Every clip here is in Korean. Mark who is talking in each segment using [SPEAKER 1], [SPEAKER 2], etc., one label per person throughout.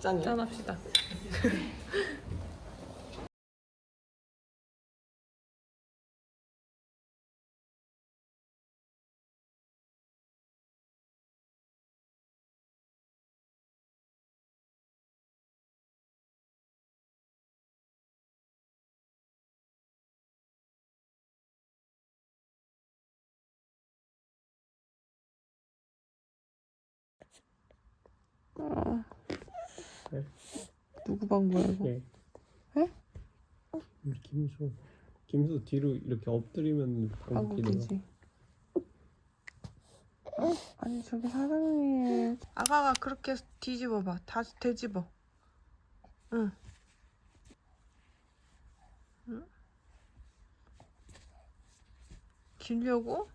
[SPEAKER 1] 짠.
[SPEAKER 2] 짠합시다. 누구 방구야 이거?
[SPEAKER 1] 네.
[SPEAKER 2] 에?
[SPEAKER 1] 김수. 김수 뒤로 이렇게 엎드리면 방귀.
[SPEAKER 2] 방구기지. 아니 저기 사장님. 아가가 그렇게 뒤집어봐. 다시 되집어. 응. 응? 길려고?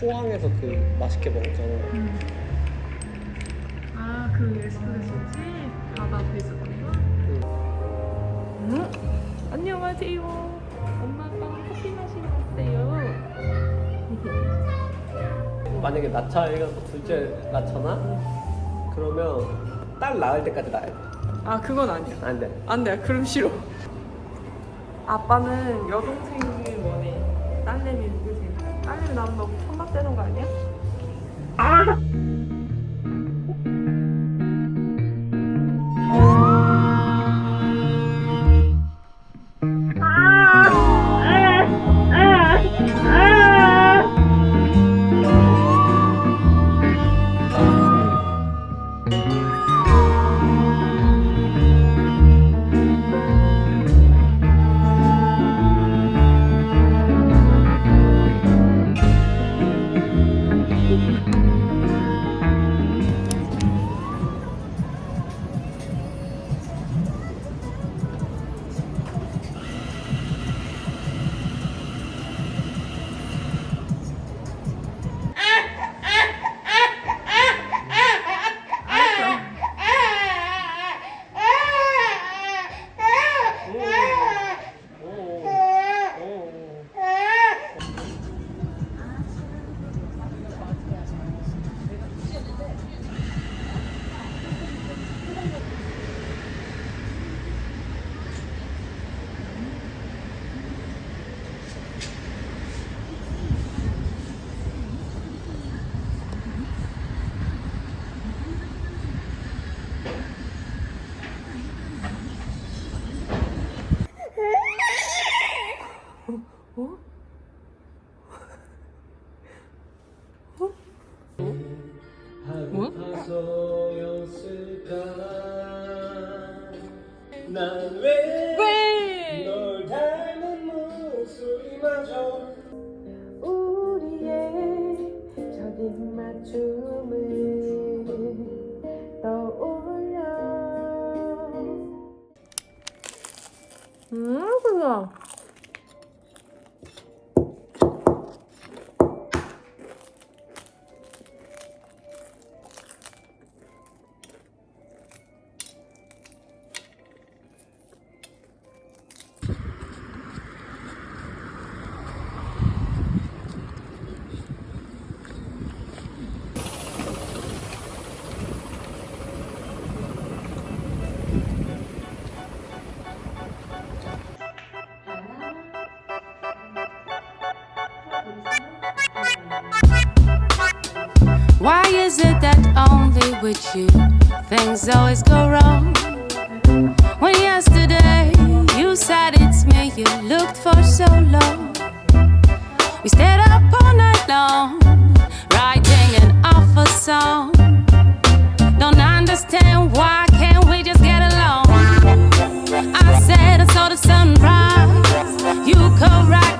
[SPEAKER 1] 포항에서 그 맛있게 먹었잖아.
[SPEAKER 2] 아, 그 에스프레소지? 바다 앞에 있었던 거? 응? 안녕하세요. 엄마가 커피 마시러 왔어요.
[SPEAKER 1] 만약에 낳자 해갖고 둘째 낳잖아? 그러면 딸 낳을 때까지 낳아야 돼.
[SPEAKER 2] 아, 그건 아니야.
[SPEAKER 1] 안 돼.
[SPEAKER 2] 안 돼, 그럼 싫어. 아빠는 여동생을 원해. 딸내미 누구세요? 딸내미 너 무 천막되는 거 아니야? 뭐?
[SPEAKER 3] Why is it that only with you things always go wrong? When yesterday you said it's me you looked for so long. We stayed up all night long, writing an awful song. Don't understand why can't we just get along? I said I saw the sunrise, you correct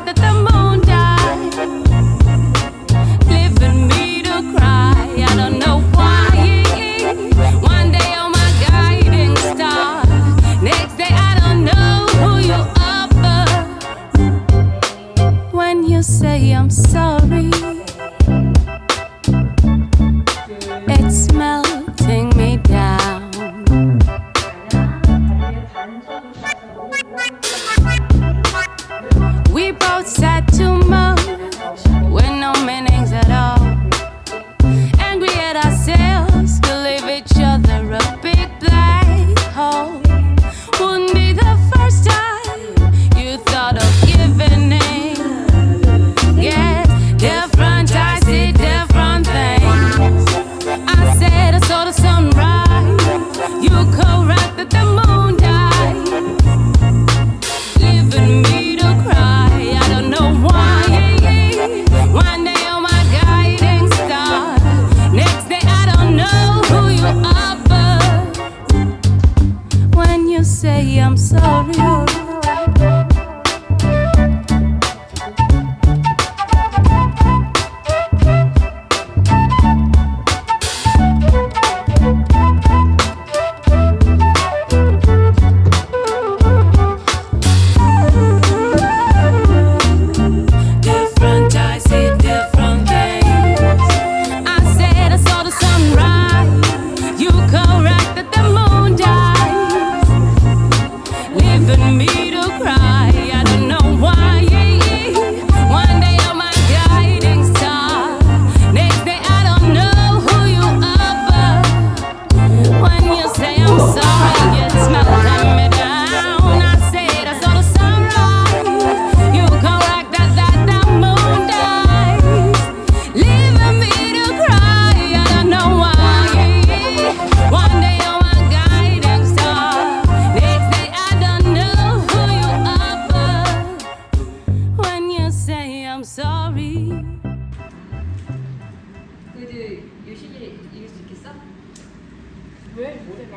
[SPEAKER 4] 유신이 이길 수 있겠어?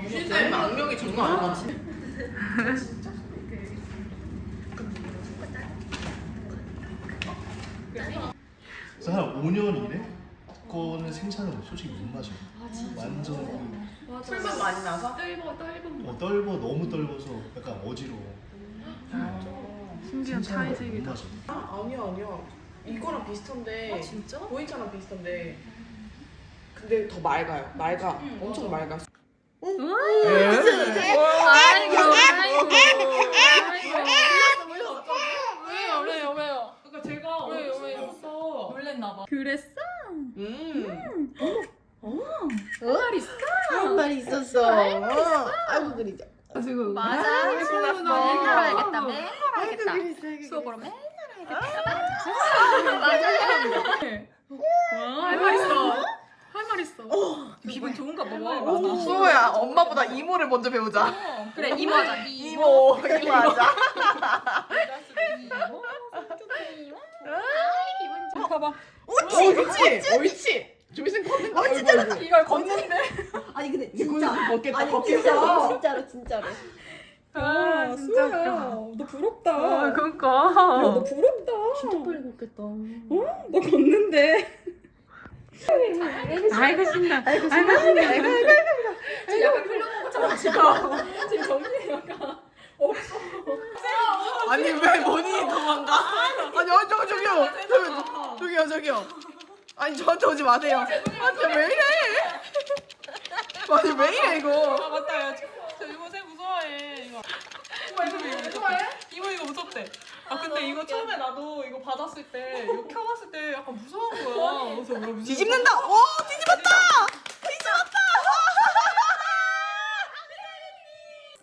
[SPEAKER 5] 유신쌤 악력이 장난 아니야.
[SPEAKER 6] 그래서 한 5년 이래 거는 생산을 솔직히 못 마셔. 완전 그,
[SPEAKER 5] 술만 많이 나서?
[SPEAKER 4] 떨고 떨고
[SPEAKER 6] 어, 떨고 너무 떨고서 약간 어지러워.
[SPEAKER 2] 신기한
[SPEAKER 6] 생산을
[SPEAKER 2] 차이색이다.
[SPEAKER 6] 마셔.
[SPEAKER 5] 아, 아니야 아니야. 이거랑 비슷한데.
[SPEAKER 4] 아, 진짜?
[SPEAKER 5] 보이차랑 비슷한데. 근데 더 맑아요. 맑아. 엄청 맑아.
[SPEAKER 4] 아이고 아이고
[SPEAKER 2] 왜요 왜요 왜요?
[SPEAKER 4] 그러니까 제가
[SPEAKER 2] 왜요, 왜요?
[SPEAKER 4] 놀랬나 봐
[SPEAKER 2] 그랬어?
[SPEAKER 5] 음.
[SPEAKER 7] 한말 있었어. 어, 아이고 그리자.
[SPEAKER 2] 지금
[SPEAKER 4] 맞아
[SPEAKER 2] 맨날
[SPEAKER 4] 하겠다
[SPEAKER 7] 아이고
[SPEAKER 4] 하겠다
[SPEAKER 7] 그리자. 아이고
[SPEAKER 4] 수업으로
[SPEAKER 7] 그리자.
[SPEAKER 2] 할말 있어. 할 말 있어.
[SPEAKER 4] 기분 좋은가 봐
[SPEAKER 5] 오, 수호야. 엄마보다 이모를 먼저 배우자.
[SPEAKER 4] 그래 이모하자
[SPEAKER 5] 이모. 이모 하자.
[SPEAKER 4] 봐봐
[SPEAKER 5] 옳지. 옳지. 옳지. 조미생 걷는 거. 어, 진짜
[SPEAKER 4] 이걸 걷는데
[SPEAKER 7] 아니 근데
[SPEAKER 5] 진짜
[SPEAKER 7] 진짜.
[SPEAKER 5] 걷겠다.
[SPEAKER 7] 아니
[SPEAKER 5] 걷겠다.
[SPEAKER 7] 진짜로 진짜로 진짜로.
[SPEAKER 2] 아, 진짜 웃겨.
[SPEAKER 4] 너 부럽다
[SPEAKER 2] 아, 그러니까.
[SPEAKER 4] 너 부럽다
[SPEAKER 7] 진짜 빨리 걷겠다.
[SPEAKER 4] 너 걷는데
[SPEAKER 2] 아이고 신나.
[SPEAKER 7] 아이고 신나 신나. 아이고 아이고.
[SPEAKER 4] 지금 약간 흘러본 것처럼 지금 지금 정신이 약간
[SPEAKER 5] 아니 왜 본인이 도망가? 아니 어, 저 저기요. 저, 저기요 저기요. 아니 저한테 오지 마세요. 아저 왜 이래? 아니 왜 이래 이거?
[SPEAKER 4] 아 맞다 야, 저 이거 새 무서워해 이거 이모 이거 이거 무섭대 이모 이거 무섭대 아 근데 이거 처음에 나도 이거 받았을 때 이거 켜봤을 때 약간 무서운 거야 그래서 왜 무슨
[SPEAKER 5] 뒤집는다. 오 뒤집었다. 뒤집었다.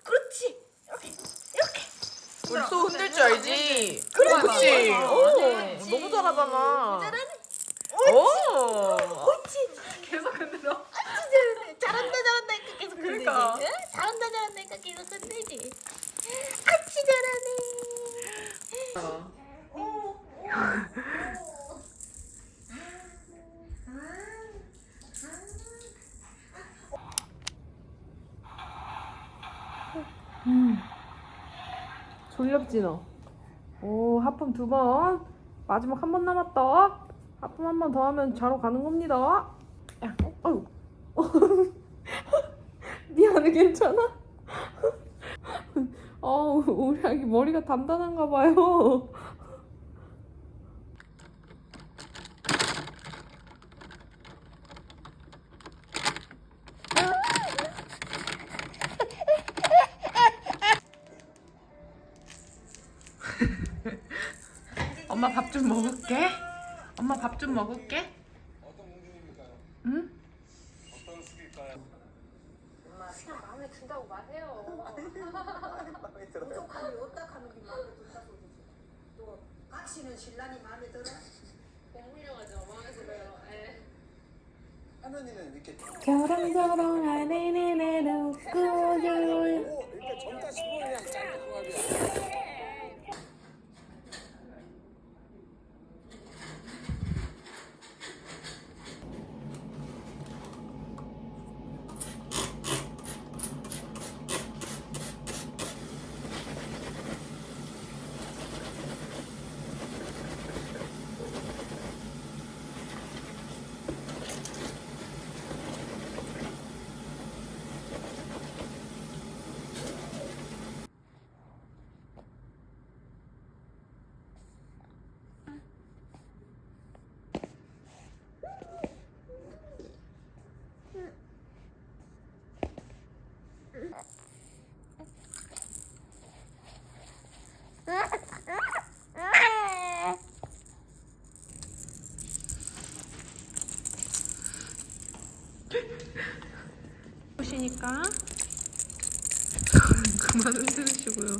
[SPEAKER 7] 그렇지.
[SPEAKER 5] 우리 소 흔들 줄 알지? 그래 그렇지. 오 너무 잘하잖아. 오.
[SPEAKER 4] 계속 흔들어
[SPEAKER 7] 잘한다 잘한다 이렇게 계속 흔들지.
[SPEAKER 4] 그러니까.
[SPEAKER 7] 응? 잘한다 잘한다 이렇게 계속 흔들지. 아치 잘하네.
[SPEAKER 2] 졸렵지 너. 오 하품 두 번. 마지막 한 번 남았다. 하품 한 번 더 하면 자러 가는 겁니다. 야, 어유. 미안해 괜찮아? 아기 머리가 단단한가 봐요.
[SPEAKER 7] 마음에 든다고 말해요.
[SPEAKER 8] 부족함이 없다 하는 게 마음에 든다고 또 박씨는 신랑이 마음에 들어?
[SPEAKER 7] 너무 훌륭하죠. 마음에 들어요. 예.
[SPEAKER 9] 하면이는 이렇게
[SPEAKER 2] 하늘을 내려 꾸줘요.
[SPEAKER 9] 이렇게 싶으면 그냥 짧게 조합이야.
[SPEAKER 2] 보시니까 그만 흔들으시고요.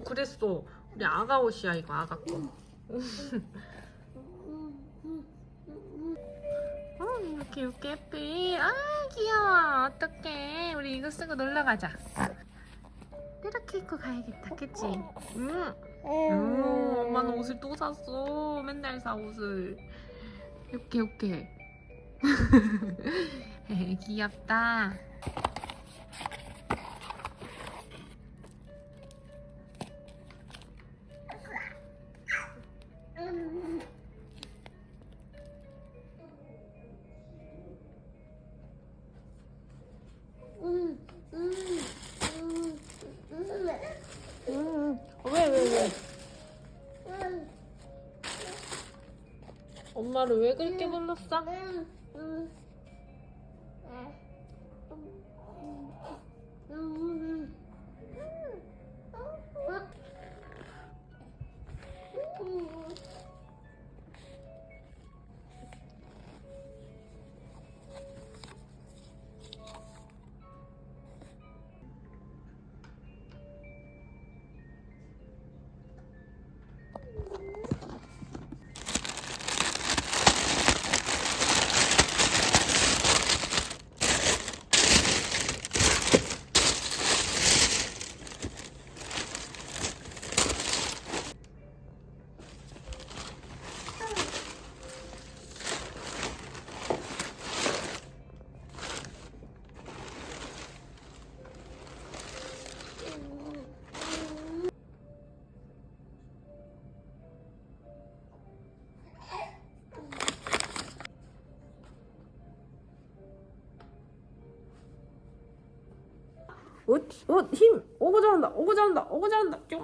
[SPEAKER 2] 오 그랬어. 우리 아가 옷이야 이거 아가 거. 어 이렇게 이렇게 예쁘. 아 귀여워. 어떡해. 우리 이거 쓰고 놀러 가자. 이렇게 입고 가야겠다. 그치? 응. 음, 엄마는 옷을 또 샀어. 맨날 사 옷을. 이렇게 이렇게. 귀엽다. 엄마를 왜 그렇게 불렀어? 옷 힘! 오고 잘한다 오고 잘한다 오고 잘한다. 쫑